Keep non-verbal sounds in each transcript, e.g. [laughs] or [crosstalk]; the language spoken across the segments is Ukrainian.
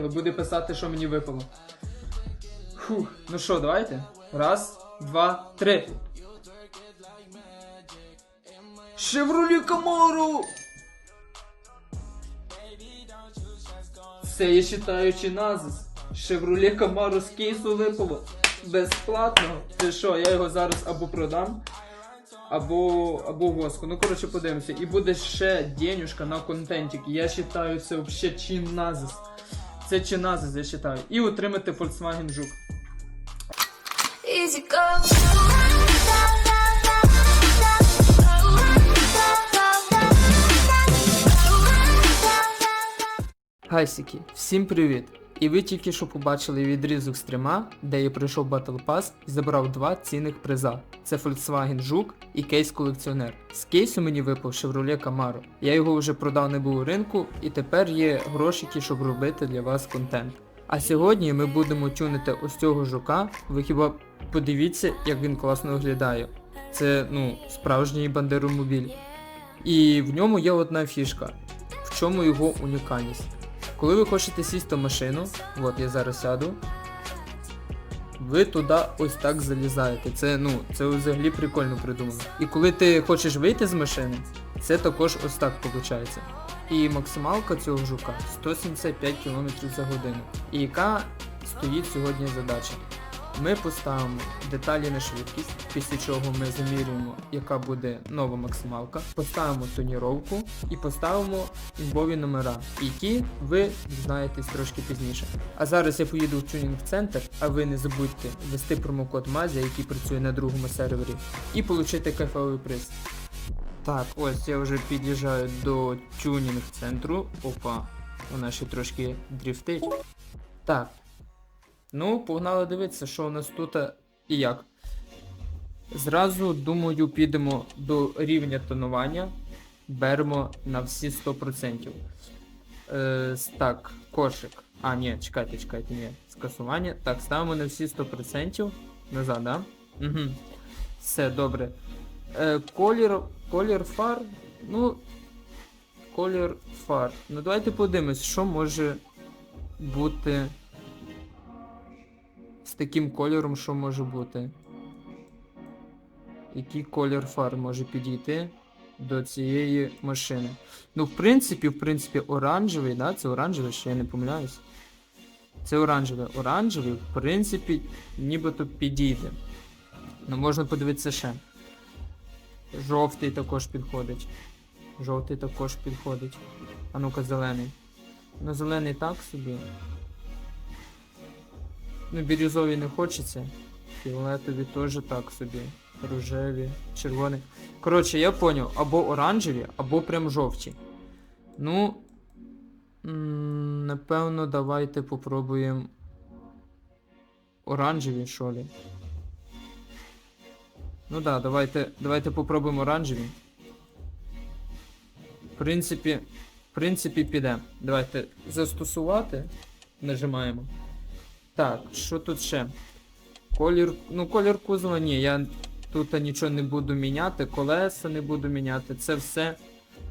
поняли? Буде писати, що мені випало. Фух, ну що, давайте. Раз, два, три. Шевролі Камару! Це я считаючи назис. Шевроле Камару з кейсу випало. Безплатно. Це що, я його зараз або продам, або, або воску. Ну, коротше, подивимося. І буде ще денюшка на контентик. Я вважаю, це взагалі чиназис. Це чиназис, я вважаю. І отримати Volkswagen Жук. Easy go. Всім привіт! І ви тільки що побачили відрізок стріма, де я пройшов Battle Pass і забрав два цінних приза. Це Volkswagen Жук і кейс колекціонер. З кейсу мені випав Chevrolet Camaro. Я його вже продав не був у ринку, і тепер є грошики, щоб робити для вас контент. А сьогодні ми будемо тюнити ось цього жука. Ви хіба подивіться, як він класно виглядає. Це ну, справжній бандеромобіль. І в ньому є одна фішка. В чому його унікальність? Коли ви хочете сісти в машину, от я зараз сяду, ви туди ось так залізаєте. Це, ну, це взагалі прикольно придумано. І коли ти хочеш вийти з машини, це також ось так виходить. І максималка цього жука 175 км за годину. І яка стоїть сьогодні задача? Ми поставимо деталі на швидкість, після чого ми замірюємо, яка буде нова максималка, поставимо тоніровку і поставимо імбові номера, які ви дізнаєтесь трошки пізніше. А зараз я поїду в тюнінг-центр, а ви не забудьте ввести промокод Мазя, який працює на другому сервері, і отримати кайфовий приз. Так, ось я вже під'їжджаю до тюнінг-центру. Опа, вона ще трошки дріфтить. Так. Ну, погнали дивитися, що у нас тут і як. Зразу, думаю, підемо до рівня тонування. Беремо на всі 100%. Е, так, кошик. А, ні, чекайте, чекайте, ні. Скасування. Так, ставимо на всі 100%. Назад, да? Угу. Все, добре. Е, колір, колір фар. Ну. Колір фар. Ну давайте подивимось, що може бути з таким кольором, що може бути. Який колір фар може підійти до цієї машини. Ну, в принципі, в принципі, оранжевий, да? Це оранжевий, ще я не помиляюсь. Це оранжевий. Оранжевий, в принципі, нібито підійде. Ну, можна подивитися ще. Жовтий також підходить. Жовтий також підходить. А ну-ка, зелений. Ну, зелений так собі. Ну, бірюзові не хочеться. Фіолетові теж так собі. Рожеві, червоні. Коротше, я поняв, або оранжеві, або прям жовті. Ну. Напевно, давайте попробуємо. Оранжеві, що ли. Ну да, давайте, давайте попробуємо оранжеві. В принципі, в принципі, піде. Давайте застосувати. Нажимаємо. Так, що тут ще? Колір. Ну, колір кузова, ні, я тут нічого не буду міняти, колеса не буду міняти. Це все.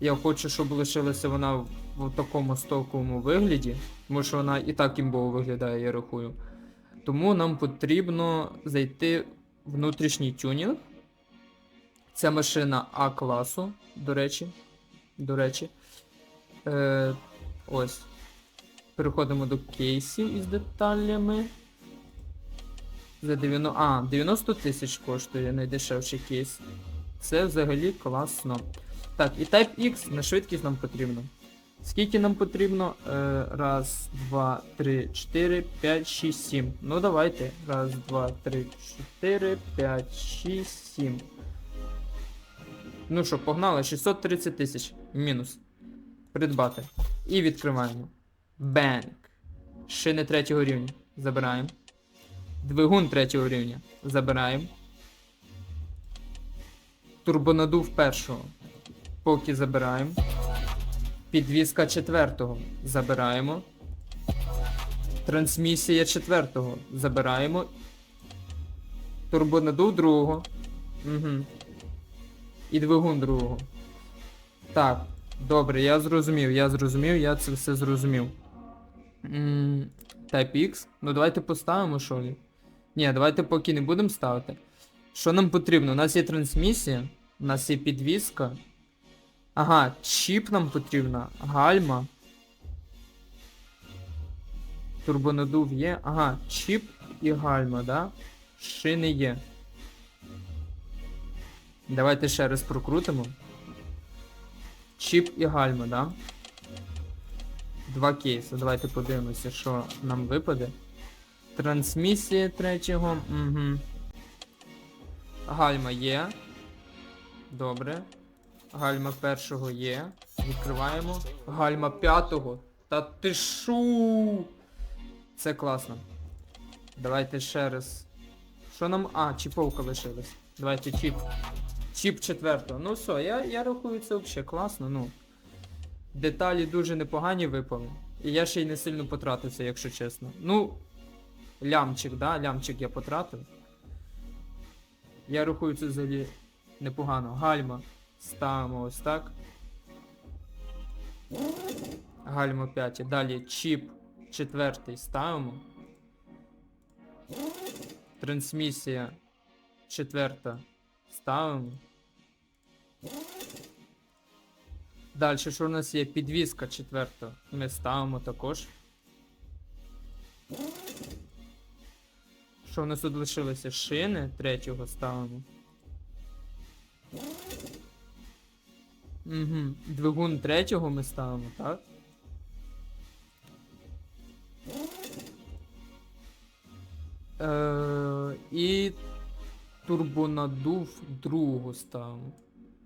Я хочу, щоб лишилася вона в, в такому стоковому вигляді. Тому що вона і так імбово виглядає, я рахую. Тому нам потрібно зайти в внутрішній тюнінг. Це машина А класу, до речі. До речі. Е, ось. Переходимо до кейсів із деталями. За 90... А, 90 тисяч коштує найдешевший кейс. Це взагалі класно. Так, і Type X на швидкість нам потрібно. Скільки нам потрібно? Е, раз, два, три, чотири, п'ять, шість, сім. Ну давайте. Раз, два, три, чотири, п'ять, шість, сім. Ну що, погнали, 630 тисяч. Мінус. Придбати. І відкриваємо. Бенк. Шини третього рівня. Забираємо. Двигун третього рівня. Забираємо. Турбонадув першого. Поки забираємо. Підвізка четвертого. Забираємо. Трансмісія четвертого. Забираємо. Турбонадув другого. Угу. І двигун другого. Так. Добре, я зрозумів, я зрозумів, я це все зрозумів. М, Type X. Ну давайте поставимо що ли. Ні, давайте поки не будемо ставити. Що нам потрібно? У нас є трансмісія, у нас є підвіска. Ага, чіп нам потрібна, гальма. Турбонадув є. Ага, чіп і гальма, да? Шини є. Давайте ще раз прокрутимо. Чіп і гальма, да? Два кейси. Давайте подивимося, що нам випаде. Трансмісія третього. Угу. Гальма є. Добре. Гальма першого є. Відкриваємо. Гальма п'ятого. Та ти шу. Це класно. Давайте ще раз. Що нам. А, чіповка лишилась. Давайте чіп. Чіп четвертого. Ну все, я, я рахую це взагалі класно, ну. Деталі дуже непогані випали. І я ще й не сильно потратився, якщо чесно. Ну, лямчик, да? Лямчик я потратив. Я рахую це взагалі непогано. Гальма. Ставимо ось так. Гальма 5. Далі чіп четвертий ставимо. Трансмісія четверта ставимо. Далі, що у нас є? Підвіска четверта. Ми ставимо також. Що у нас тут лишилося? Шини третього ставимо. Угу. Двигун третього ми ставимо, так? Е, і турбонадув другого ставимо.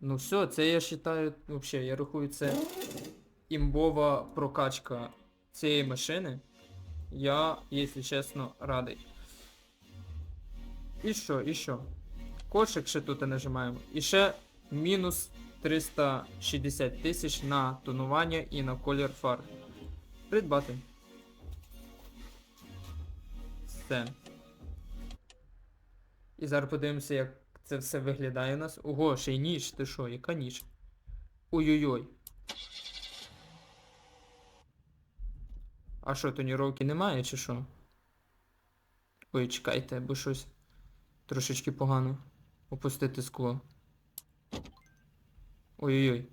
Ну все, це я вважаю, взагалі, я рахую, це імбова прокачка цієї машини. Я, якщо чесно, радий. І що, і що? Кошик ще тут нажимаємо. І ще мінус 360 тисяч на тонування і на колір фар. Придбати. Все. І зараз подивимося, як це все виглядає у нас. Ого, ще й ніж, ти що, яка ніж? Ой-ой-ой. А що, тоніровки немає, чи що? Ой, чекайте, бо щось трошечки погано. Опустити скло. Ой-ой-ой.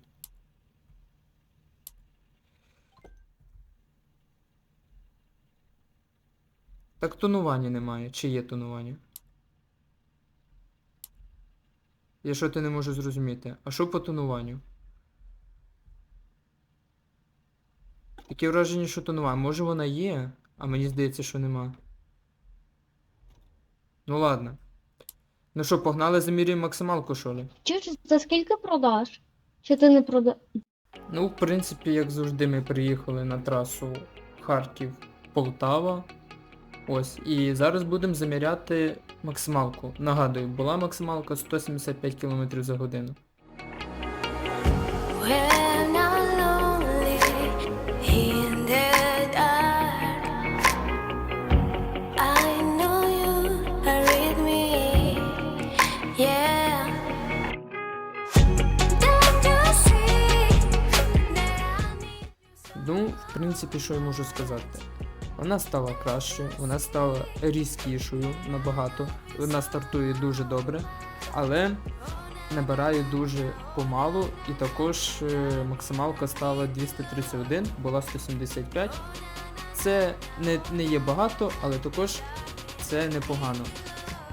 Так тонування немає. Чи є тонування? Я що ти не можу зрозуміти. А що по тонуванню? Таке враження, що тонування. Може вона є, а мені здається, що нема. Ну ладно. Ну що, погнали замірюємо максималку, що ли? Чи за скільки продаш? Чи ти не прода... Ну, в принципі, як завжди, ми приїхали на трасу Харків-Полтава. Ось, і зараз будемо заміряти максималку. Нагадую, була максималка 175 км за годину. Ну, в принципі, що я можу сказати? Вона стала кращою, вона стала різкішою набагато. Вона стартує дуже добре, але набирає дуже помалу. І також е, максималка стала 231, була 175. Це не, не є багато, але також це непогано.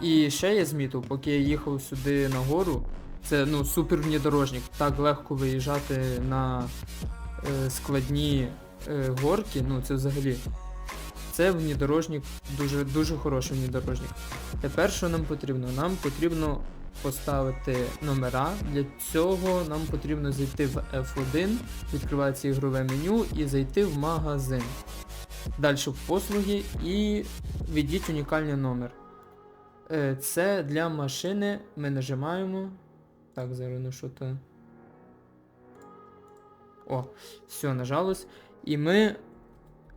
І ще я змітив, поки я їхав сюди на гору, це ну супер внедорожник. Так легко виїжджати на е, складні е, горки, ну це взагалі. Це внедорожник, дуже, дуже хороший внедорожник. Тепер що нам потрібно? Нам потрібно поставити номера. Для цього нам потрібно зайти в F1, відкривається ігрове меню і зайти в магазин. Далі в послуги і введіть унікальний номер. Е, Це для машини ми нажимаємо. Так, зараз ну що то. О, все, нажалось. І ми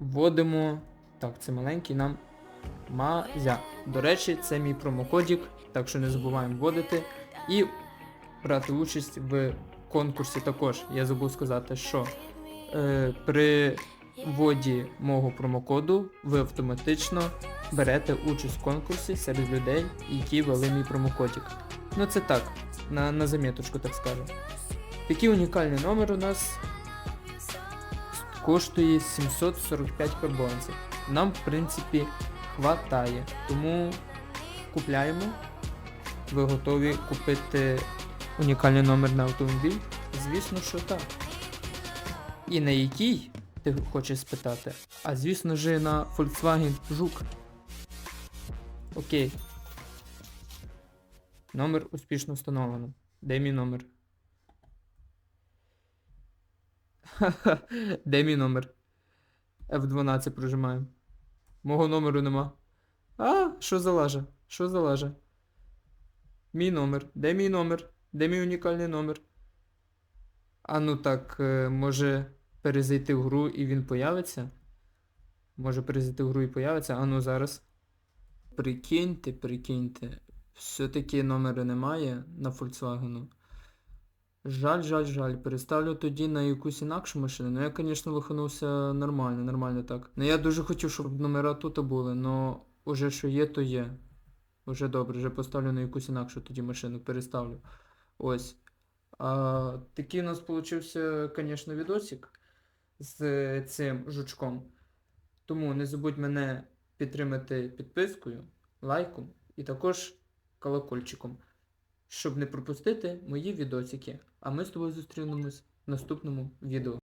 вводимо. Так, це маленький нам Мазя. До речі, це мій промокодік, так що не забуваємо вводити. І брати участь в конкурсі також. Я забув сказати, що е, при вводі мого промокоду ви автоматично берете участь в конкурсі серед людей, які ввели мій промокодик. Ну це так, на, на заміточку, так скажу. Такий унікальний номер у нас коштує 745 карбонців. Нам, в принципі, хватає. Тому купляємо. Ви готові купити унікальний номер на автомобіль? Звісно, що так. І на який, ти хочеш спитати? А звісно ж на Volkswagen Жук. Окей. Номер успішно встановлено. Де мій номер? [laughs] де мій номер? F12 прожимаємо. Мого номеру нема. А, що за лажа? Що за лажа? Мій номер. Де мій номер? Де мій унікальний номер? А ну так, е, може перезайти в гру і він появиться? Може перезайти в гру і появиться? А ну зараз. Прикиньте, прикиньте. Все-таки номера немає на Volkswagen. Жаль, жаль, жаль. Переставлю тоді на якусь інакшу машину. Ну я, звісно, лоханувся нормально, нормально так. Ну я дуже хотів, щоб номера тут були, но уже що є, то є. Уже добре, вже поставлю на якусь інакшу тоді машину, переставлю. Ось. А, такий у нас получився, звісно, відосик з цим жучком. Тому не забудь мене підтримати підпискою, лайком і також колокольчиком, щоб не пропустити мої відосики. А ми з тобою зустрінемось в наступному відео.